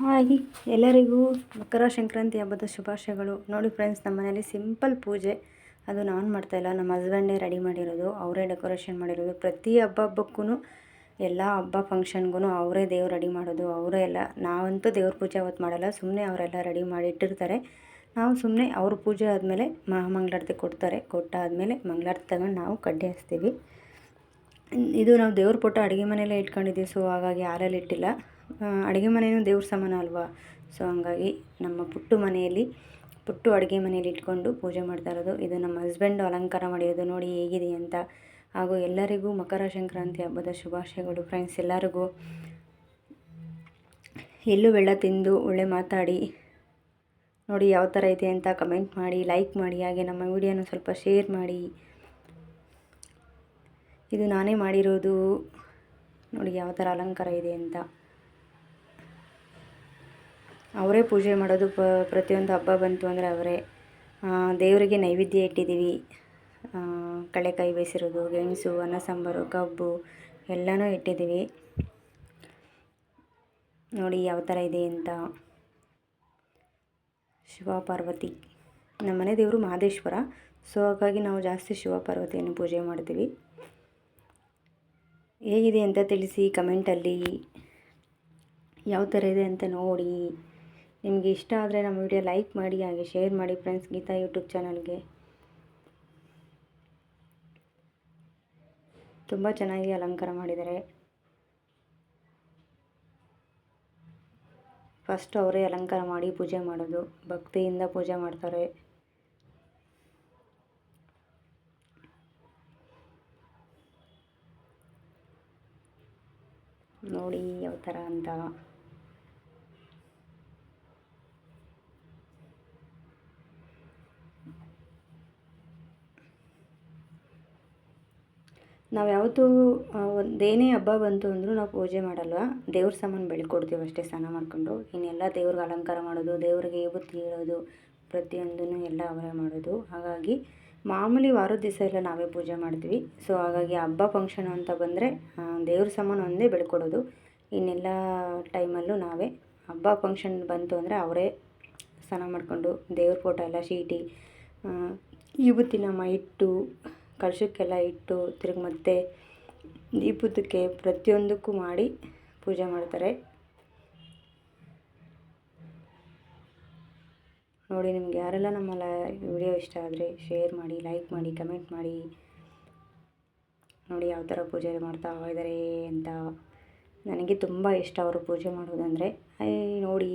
Hi ಎಲ್ಲರಿಗೂ ಮಕರ ಸಂಕ್ರಾಂತಿ ಹಬ್ಬದ ಶುಭಾಶಯಗಳು. ನೋಡಿ ಫ್ರೆಂಡ್ಸ್ ನಮ್ಮ ಮನೇಲಿ ಸಿಂಪಲ್ ಪೂಜೆ. ಅದು ನಾನು ಮಾಡ್ತಾಯಿಲ್ಲ ನಮ್ಮ ಹಸ್ಬೆಂಡೇ ರೆಡಿ ಮಾಡಿರೋದು. ಅವರೇ ಡೆಕೋರೇಷನ್ ಮಾಡಿರೋದು. ಪ್ರತಿ ಹಬ್ಬ ಹಬ್ಬಕ್ಕೂ ಎಲ್ಲ ಹಬ್ಬ ಫಂಕ್ಷನ್ಗೂ ಅವರೇ ದೇವ್ರು ರೆಡಿ ಮಾಡೋದು. ಅವರೇ ಎಲ್ಲ, ನಾವಂತೂ ದೇವ್ರ ಪೂಜೆ ಅವತ್ತು ಮಾಡಲ್ಲ. ಸುಮ್ಮನೆ ಅವರೆಲ್ಲ ರೆಡಿ ಮಾಡಿ ಇಟ್ಟಿರ್ತಾರೆ ನಾವು ಸುಮ್ಮನೆ ಅವ್ರ ಪೂಜೆ ಆದಮೇಲೆ ಮಂಗಳಾರತಿ ಕೊಡ್ತಾರೆ. ಕೊಟ್ಟಾದಮೇಲೆ ಮಂಗಳಾರತಿ ತಗೊಂಡು ನಾವು ಕಡ್ಡಿ ಹಚ್ತೀವಿ. ಇದು ನಾವು ದೇವ್ರ ಪೊಟ್ಟು ಅಡುಗೆ ಮನೆಯಲ್ಲೇ ಇಟ್ಕೊಂಡಿದ್ದೀವಿ ಸೊ ಹಾಗಾಗಿ ಹಾಲಲ್ಲಿ ಇಟ್ಟಿಲ್ಲ. ಅಡುಗೆ ಮನೆಯೂ ದೇವ್ರ ಸಮಾನ ಅಲ್ವಾ? ಸೊ ಹಂಗಾಗಿ ನಮ್ಮ ಪುಟ್ಟು ಮನೆಯಲ್ಲಿ, ಪುಟ್ಟು ಅಡುಗೆ ಮನೆಯಲ್ಲಿ ಇಟ್ಕೊಂಡು ಪೂಜೆ ಮಾಡ್ತಾ ಇರೋದು. ಇದು ನಮ್ಮ ಹಸ್ಬೆಂಡು ಅಲಂಕಾರ ಮಾಡಿರೋದು ನೋಡಿ ಹೇಗಿದೆ ಅಂತ. ಹಾಗೂ ಎಲ್ಲರಿಗೂ ಮಕರ ಸಂಕ್ರಾಂತಿ ಹಬ್ಬದ ಶುಭಾಶಯಗಳು ಫ್ರೆಂಡ್ಸ್ ಎಲ್ಲರಿಗೂ. ಎಲ್ಲೂ ಬೆಳ್ಳ ತಿಂದು ಒಳ್ಳೆ ಮಾತಾಡಿ. ನೋಡಿ ಯಾವ ಥರ ಇದೆ ಅಂತ ಕಮೆಂಟ್ ಮಾಡಿ ಲೈಕ್ ಮಾಡಿ, ಹಾಗೆ ನಮ್ಮ ವಿಡಿಯೋನ ಸ್ವಲ್ಪ ಶೇರ್ ಮಾಡಿ. ಇದು ನಾನೇ ಮಾಡಿರೋದು. ನೋಡಿ ಯಾವ ಥರ ಅಲಂಕಾರ ಇದೆ ಅಂತ. ಅವರೇ ಪೂಜೆ ಮಾಡೋದು ಪ, ಪ್ರತಿಯೊಂದು ಹಬ್ಬ ಬಂತು ಅಂದರೆ ಅವರೇ. ದೇವರಿಗೆ ನೈವೇದ್ಯ ಇಟ್ಟಿದ್ದೀವಿ. ಕಡಲೆಕಾಯಿ ಬೇಯಿಸಿರೋದು, ಗೆಣಸು, ಅನ್ನ, ಸಾಂಬಾರು, ಕಬ್ಬು ಎಲ್ಲನೂ ಇಟ್ಟಿದ್ದೀವಿ. ನೋಡಿ ಯಾವ ಥರ ಇದೆ ಅಂತ. ಶಿವ ಪಾರ್ವತಿ ನಮ್ಮ ಮನೆ ದೇವರು ಮಹದೇಶ್ವರ. ಸೊ, ಹಾಗಾಗಿ ನಾವು ಜಾಸ್ತಿ ಶಿವ ಪಾರ್ವತಿಯನ್ನು ಪೂಜೆ ಮಾಡ್ತೀವಿ. ಹೇಗಿದೆ ಅಂತ ತಿಳಿಸಿ ಕಮೆಂಟಲ್ಲಿ. ಯಾವ ಥರ ಇದೆ ಅಂತ ನೋಡಿ. ನಿಮಗೆ ಇಷ್ಟ ಆದರೆ ನಮ್ಮ ವಿಡಿಯೋ ಲೈಕ್ ಮಾಡಿ, ಹಾಗೆ ಶೇರ್ ಮಾಡಿ ಫ್ರೆಂಡ್ಸ್, ಗೀತಾ ಯೂಟ್ಯೂಬ್ ಚಾನಲ್ಗೆ. ತುಂಬ ಚೆನ್ನಾಗಿ ಅಲಂಕಾರ ಮಾಡಿದ್ದಾರೆ. ಫಸ್ಟ್ ಅವರೇ ಅಲಂಕಾರ ಮಾಡಿ ಪೂಜೆ ಮಾಡೋದು. ಭಕ್ತಿಯಿಂದ ಪೂಜೆ ಮಾಡ್ತಾರೆ. ನೋಡಿ ಯಾವ ಥರ ಅಂತ. ನಾವು ಯಾವತ್ತೂ ಒಂದೇನೇ ಹಬ್ಬ ಬಂತು ಅಂದರೂ ನಾವು ಪೂಜೆ ಮಾಡಲ್ವ? ದೇವ್ರ ಸಾಮಾನು ಬೆಳ್ಕೊಡ್ತೀವಿ ಅಷ್ಟೇ ಸ್ನಾನ ಮಾಡಿಕೊಂಡು. ಇನ್ನೆಲ್ಲ ದೇವ್ರಿಗೆ ಅಲಂಕಾರ ಮಾಡೋದು, ದೇವ್ರಿಗೆ ವಿಭೂತಿ ಇಡೋದು ಪ್ರತಿಯೊಂದನ್ನು ಎಲ್ಲ ಅವರೇ ಮಾಡೋದು. ಹಾಗಾಗಿ ಮಾಮೂಲಿ ವಾರದ ದಿವಸ ಎಲ್ಲ ನಾವೇ ಪೂಜೆ ಮಾಡ್ತೀವಿ. ಸೊ, ಹಾಗಾಗಿ ಹಬ್ಬ ಫಂಕ್ಷನ್ ಅಂತ ಬಂದರೆ ದೇವ್ರ ಸಾಮಾನು ಒಂದೇ ಬೆಳ್ಕೊಡೋದು ಇನ್ನೆಲ್ಲ ಟೈಮಲ್ಲೂ ನಾವೇ ಹಬ್ಬ ಫಂಕ್ಷನ್ ಬಂತು ಅಂದರೆ ಅವರೇ ಸ್ನಾನ ಮಾಡಿಕೊಂಡು ದೇವ್ರ ಫೋಟೋ ಎಲ್ಲ ಶೀಟಿ ವಿಭೂತಿನ ಇಟ್ಟು ಕಳಶಕ್ಕೆಲ್ಲ ಇಟ್ಟು ತಿರ್ಗಿ ಮತ್ತೆ ದೀಪದಕ್ಕೆ ಪ್ರತಿಯೊಂದಕ್ಕೂ ಮಾಡಿ ಪೂಜೆ ಮಾಡ್ತಾರೆ. ನೋಡಿ, ನಿಮ್ಗೆ ಯಾರೆಲ್ಲ ನಮ್ಮ ವಿಡಿಯೋ ಇಷ್ಟ ಆದರೆ ಶೇರ್ ಮಾಡಿ, ಲೈಕ್ ಮಾಡಿ, ಕಮೆಂಟ್ ಮಾಡಿ. ನೋಡಿ, ಯಾವ ಥರ ಪೂಜೆ ಮಾಡ್ತಾ ಇದ್ದಾರೆ ಅಂತ. ನನಗೆ ತುಂಬ ಇಷ್ಟ ಅವರು ಪೂಜೆ ಮಾಡೋದಂದರೆ. ನೋಡಿ.